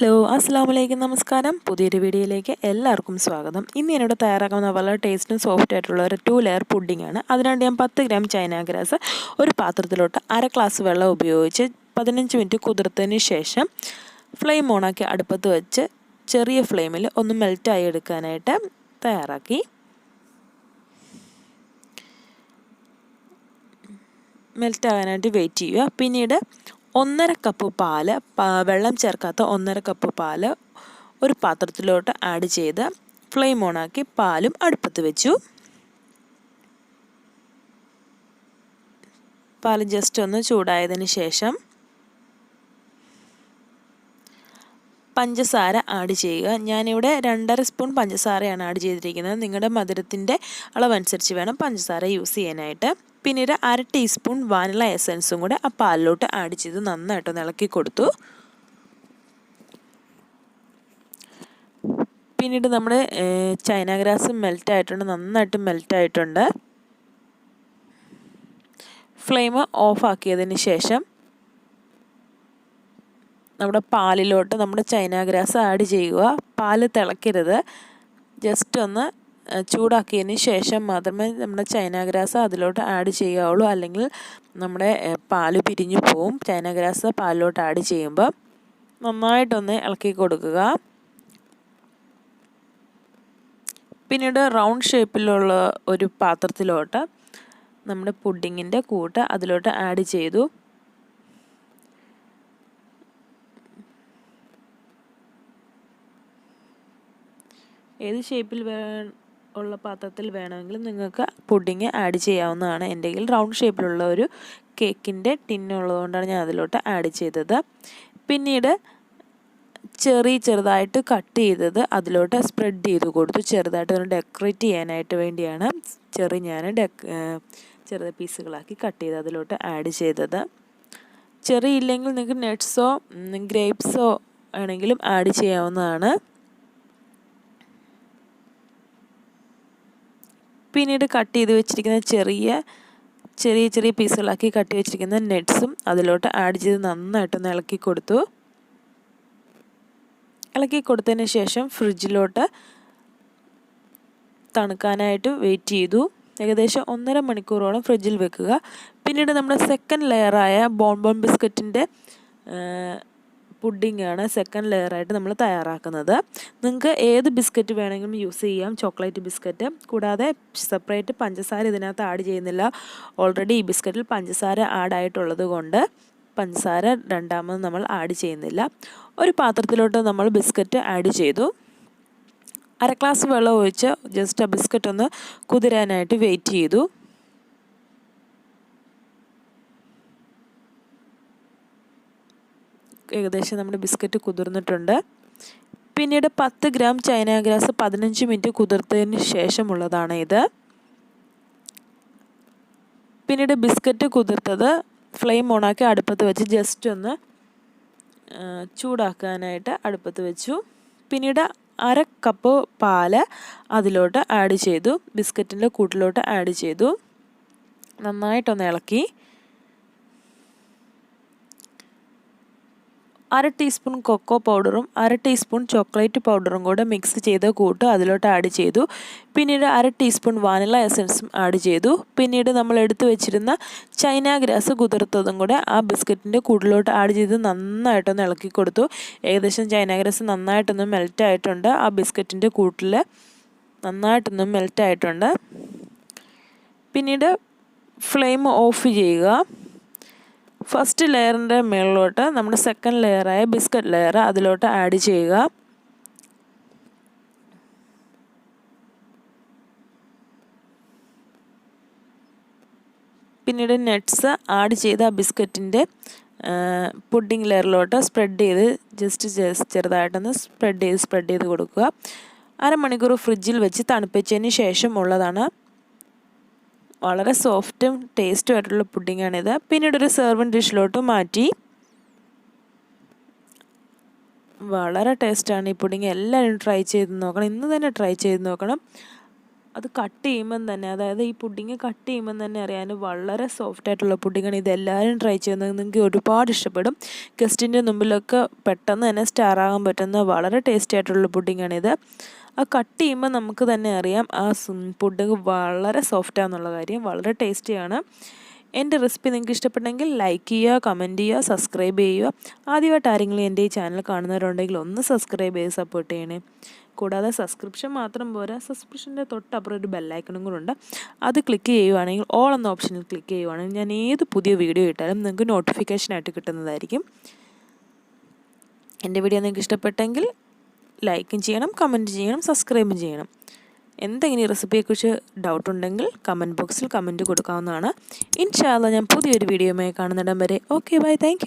Hello അസ്സാം വലൈക്കും നമസ്കാരം. പുതിയൊരു വീഡിയോയിലേക്ക് എല്ലാവർക്കും സ്വാഗതം. ഇന്ന് എന്നോട് തയ്യാറാക്കുന്ന വളരെ ടേസ്റ്റും സോഫ്റ്റ് ആയിട്ടുള്ള ഒരു ടു ലെയർ പുഡിംഗ് ആണ്. അതിനുവേണ്ടി ഞാൻ പത്ത് ഗ്രാം ചൈന ഗ്രാസ് ഒരു പാത്രത്തിലോട്ട് അര ഗ്ലാസ് വെള്ളം ഉപയോഗിച്ച് പതിനഞ്ച് മിനിറ്റ് കുതിർത്തതിന് ശേഷം ഫ്ലെയിം ഓണാക്കി അടുപ്പത്ത് വെച്ച് ചെറിയ ഫ്ലെയിമിൽ ഒന്ന് മെൽറ്റായി എടുക്കാനായിട്ട് തയ്യാറാക്കി. മെൽറ്റാകാനായിട്ട് വെയിറ്റ് ചെയ്യുക. പിന്നീട് ഒന്നര കപ്പ് പാൽ വെള്ളം ചേർക്കാത്ത ഒന്നര കപ്പ് പാൽ ഒരു പാത്രത്തിലോട്ട് ആഡ് ചെയ്ത് ഫ്ലെയിം ഓണാക്കി പാലും അടുപ്പത്ത് വെച്ചു. പാൽ ജസ്റ്റ് ഒന്ന് ചൂടായതിന് ശേഷം പഞ്ചസാര ആഡ് ചെയ്യുക. ഞാനിവിടെ രണ്ടര സ്പൂൺ പഞ്ചസാരയാണ് ആഡ് ചെയ്തിരിക്കുന്നത്. നിങ്ങളുടെ മധുരത്തിന്റെ അളവനുസരിച്ച് വേണം പഞ്ചസാര യൂസ് ചെയ്യാനായിട്ട്. പിന്നീട് അര ടീസ്പൂൺ വാനില എസൻസും കൂടെ ആ പാലിലോട്ട് ആഡ് ചെയ്ത് നന്നായിട്ട് ഇളക്കി കൊടുത്തു. പിന്നീട് നമ്മൾ ചൈന ഗ്രാസ് മെൽറ്റ് ആയിട്ടുണ്ട് നന്നായിട്ട് മെൽറ്റ് ആയിട്ടുണ്ട് ഫ്ലെയിം ഓഫ് ആക്കിയതിന് ശേഷം നമ്മുടെ പാലിലോട്ട് നമ്മുടെ ചൈന ഗ്രാസ് ആഡ് ചെയ്യുക. പാൽ തിളക്കരുത്. ജസ്റ്റ് ഒന്ന് ചൂടാക്കിയതിന് ശേഷം മാത്രമേ നമ്മുടെ ചൈന ഗ്രാസ് അതിലോട്ട് ആഡ് ചെയ്യാവുള്ളൂ. അല്ലെങ്കിൽ നമ്മുടെ പാൽ പിരിഞ്ഞു പോവും. ചൈന ഗ്രാസ് പാലിലോട്ട് ആഡ് ചെയ്യുമ്പോൾ നന്നായിട്ടൊന്ന് ഇളക്കി കൊടുക്കുക. പിന്നീട് റൗണ്ട് ഷേപ്പിലുള്ള ഒരു പാത്രത്തിലോട്ട് നമ്മുടെ പുഡിങ്ങിന്റെ കൂട്ട് അതിലോട്ട് ആഡ് ചെയ്തു. ഏത് ഷേപ്പിൽ വേ ഉള്ള പാത്രത്തിൽ വേണമെങ്കിലും നിങ്ങൾക്ക് പുഡിങ് ആഡ് ചെയ്യാവുന്നതാണ്. എന്റെ കയ്യിൽ റൗണ്ട് ഷേപ്പിലുള്ള ഒരു കേക്കിന്റെ ടിന്നുള്ളതുകൊണ്ടാണ് ഞാൻ അതിലോട്ട് ആഡ് ചെയ്തത്. പിന്നീട് ചെറിയ ചെറുതായിട്ട് കട്ട് ചെയ്തത് അതിലോട്ട് സ്പ്രെഡ് ചെയ്ത് കൊടുത്തു. ചെറുതായിട്ട് ഒന്ന് ഡെക്കറേറ്റ് ചെയ്യാനായിട്ട് വേണ്ടിയാണ് ചെറി ഞാൻ ഡെക്ക ചെറിയ പീസുകളാക്കി കട്ട് ചെയ്ത് അതിലോട്ട് ആഡ് ചെയ്തത്. ചെറി ഇല്ലെങ്കിൽ നിങ്ങൾക്ക് നട്ട്സോ ഗ്രേപ്സോ ആണെങ്കിലും ആഡ് ചെയ്യാവുന്നതാണ്. പിന്നീട് കട്ട് ചെയ്ത് വെച്ചിരിക്കുന്ന ചെറിയ ചെറിയ ചെറിയ പീസുകളാക്കി കട്ട് വെച്ചിരിക്കുന്ന നെറ്റ്സും അതിലോട്ട് ആഡ് ചെയ്ത് നന്നായിട്ടൊന്ന് ഇളക്കി കൊടുത്തു. ഇളക്കി കൊടുത്തതിന് ശേഷം ഫ്രിഡ്ജിലോട്ട് തണുക്കാനായിട്ട് വെയിറ്റ് ചെയ്തു. ഏകദേശം ഒന്നര മണിക്കൂറോളം ഫ്രിഡ്ജിൽ വെക്കുക. പിന്നീട് നമ്മുടെ സെക്കൻഡ് ലെയറായ ബോൺ ബോൺ ബിസ്ക്കറ്റിന്റെ പുഡിങ്ങാണ് സെക്കൻഡ് ലെയറായിട്ട് നമ്മൾ തയ്യാറാക്കുന്നത്. നിങ്ങൾക്ക് ഏത് ബിസ്ക്കറ്റ് വേണമെങ്കിലും യൂസ് ചെയ്യാം. ചോക്ലേറ്റ് ബിസ്ക്കറ്റ് കൂടാതെ സെപ്പറേറ്റ് പഞ്ചസാര ഇതിനകത്ത് ആഡ് ചെയ്യുന്നില്ല. ഓൾറെഡി ഈ ബിസ്ക്കറ്റിൽ പഞ്ചസാര ആഡ് ആയിട്ടുള്ളത് കൊണ്ട് പഞ്ചസാര രണ്ടാമത് നമ്മൾ ആഡ് ചെയ്യുന്നില്ല. ഒരു പാത്രത്തിലോട്ട് നമ്മൾ ബിസ്ക്കറ്റ് ആഡ് ചെയ്തു. അര ഗ്ലാസ് വെള്ളം ഒഴിച്ച് ജസ്റ്റ് ആ ബിസ്ക്കറ്റ് ഒന്ന് കുതിരാനായിട്ട് വെയിറ്റ് ചെയ്തു. ഏകദേശം നമ്മുടെ ബിസ്ക്കറ്റ് കുതിർന്നിട്ടുണ്ട്. പിന്നീട് പത്ത് ഗ്രാം ചൈന ഗ്രാസ് പതിനഞ്ച് മിനിറ്റ് കുതിർത്തതിന് ശേഷമുള്ളതാണ് ഇത്. പിന്നീട് ബിസ്ക്കറ്റ് കുതിർത്തത് ഫ്ലെയിം ഓണാക്കി അടുപ്പത്ത് വെച്ച് ജസ്റ്റ് ഒന്ന് ചൂടാക്കാനായിട്ട് അടുപ്പത്ത് വെച്ചു. പിന്നീട് അര കപ്പ് പാൽ അതിലോട്ട് ആഡ് ചെയ്തു. ബിസ്ക്കറ്റിന്റെ കൂട്ടിലോട്ട് ആഡ് ചെയ്തു. നന്നായിട്ടൊന്ന് ഇളക്കി. അര ടീസ്പൂൺ കൊക്കോ പൗഡറും അര ടീസ്പൂൺ ചോക്ലേറ്റ് പൗഡറും കൂടെ മിക്സ് ചെയ്ത് കൂട്ട്. അതിലോട്ട് ആഡ് ചെയ്തു. പിന്നീട് അര ടീസ്പൂൺ വാനില എസൻസും ആഡ് ചെയ്തു. പിന്നീട് നമ്മൾ എടുത്തു വെച്ചിരുന്ന ചൈന ഗ്രാസ് കുതിർത്തതും കൂടെ ആ ബിസ്ക്കറ്റിന്റെ കൂടിലോട്ട് ആഡ് ചെയ്ത് നന്നായിട്ടൊന്ന് ഇളക്കി കൊടുത്തു. ഏകദേശം ചൈന ഗ്രാസ് നന്നായിട്ടൊന്ന് മെൽറ്റ് ആയിട്ടുണ്ട്. ആ ബിസ്ക്കറ്റിന്റെ കൂട്ടിൽ നന്നായിട്ടൊന്ന് മെൽറ്റ് ആയിട്ടുണ്ട്. പിന്നീട് ഫ്ലെയിം ഓഫ് ചെയ്യുക. ഫസ്റ്റ് ലെയറിന്റെ മുകളിലോട്ട് നമ്മുടെ സെക്കൻഡ് ലെയറായ ബിസ്ക്കറ്റ് ലെയർ അതിലോട്ട് ആഡ് ചെയ്യുക. പിന്നീട് നട്ട്സ് ആഡ് ചെയ്ത് ആ ബിസ്ക്കറ്റിന്റെ പുഡിംഗ് ലെയറിലോട്ട് സ്പ്രെഡ് ചെയ്ത് ജസ്റ്റ് ചെറുതായിട്ടൊന്ന് സ്പ്രെഡ് ചെയ്ത് സ്പ്രെഡ് ചെയ്ത് കൊടുക്കുക. അരമണിക്കൂർ ഫ്രിഡ്ജിൽ വെച്ച് തണുപ്പിച്ചതിന് ശേഷം ഉള്ളതാണ് വളരെ സോഫ്റ്റും ടേസ്റ്റും ആയിട്ടുള്ള പുഡിങ്ങാണിത് പിന്നീട് ഒരു സെർവൻ ഡിഷിലോട്ട് മാറ്റി. വളരെ ടേസ്റ്റാണ് ഈ പുഡിങ് എല്ലാവരും ട്രൈ ചെയ്ത് നോക്കണം. ഇന്ന് തന്നെ ട്രൈ ചെയ്ത് നോക്കണം. അത് കട്ട് ചെയ്യുമ്പം തന്നെ അതായത് ഈ പുഡിങ് കട്ട് ചെയ്യുമ്പം തന്നെ അറിയാൻ വളരെ സോഫ്റ്റ് ആയിട്ടുള്ള പുഡിങ്ങാണ് ഇതെല്ലാവരും ട്രൈ ചെയ്യുന്നത് നിങ്ങൾക്ക് ഒരുപാട് ഇഷ്ടപ്പെടും. ഗസ്റ്റിന്റെ മുമ്പിലൊക്കെ പെട്ടെന്ന് തന്നെ സ്റ്റാർ ആകാൻ പറ്റുന്ന വളരെ ടേസ്റ്റി ആയിട്ടുള്ള പുഡിങ്ങാണിത് ആ കട്ട് ചെയ്യുമ്പോൾ നമുക്ക് തന്നെ അറിയാം ആ പുഡിങ് വളരെ സോഫ്റ്റാന്നുള്ള കാര്യം വളരെ ടേസ്റ്റിയാണ് എന്റെ റെസിപ്പി നിങ്ങൾക്ക് ഇഷ്ടപ്പെട്ടെങ്കിൽ ലൈക്ക് ചെയ്യുക കമന്റ് ചെയ്യുക സബ്സ്ക്രൈബ് ചെയ്യുക. ആദ്യമായിട്ട് ആരെങ്കിലും എന്റെ ഈ ചാനൽ കാണുന്നവരുണ്ടെങ്കിൽ ഒന്ന് സബ്സ്ക്രൈബ് ചെയ്ത് സപ്പോർട്ട് ചെയ്യണേ. കൂടാതെ സബ്സ്ക്രിപ്ഷൻ മാത്രം പോരാ. സബ്സ്ക്രിപ്ഷന്റെ തൊട്ടപ്പുറം ഒരു ബെല്ലൈക്കണും കൂടെ ഉണ്ട്. അത് ക്ലിക്ക് ചെയ്യുവാണെങ്കിൽ ഓൾ എന്ന ഓപ്ഷനിൽ ക്ലിക്ക് ചെയ്യുവാണെങ്കിൽ ഞാൻ ഏത് പുതിയ വീഡിയോ ഇട്ടാലും നിങ്ങൾക്ക് നോട്ടിഫിക്കേഷനായിട്ട് കിട്ടുന്നതായിരിക്കും. എന്റെ വീഡിയോ നിങ്ങൾക്ക് ഇഷ്ടപ്പെട്ടെങ്കിൽ ലൈക്കും ചെയ്യണം കമന്റ് ചെയ്യണം സബ്സ്ക്രൈബും ചെയ്യണം. എന്തെങ്കിലും ഈ റെസിപ്പിയെക്കുറിച്ച് ഡൗട്ട് ഉണ്ടെങ്കിൽ കമന്റ് ബോക്സിൽ കമന്റ് കൊടുക്കാവുന്നതാണ്. ഇൻഷാല്ല ഞാൻ പുതിയൊരു വീഡിയോയുമായി കാണുന്നിടം വരെ. Okay bye thank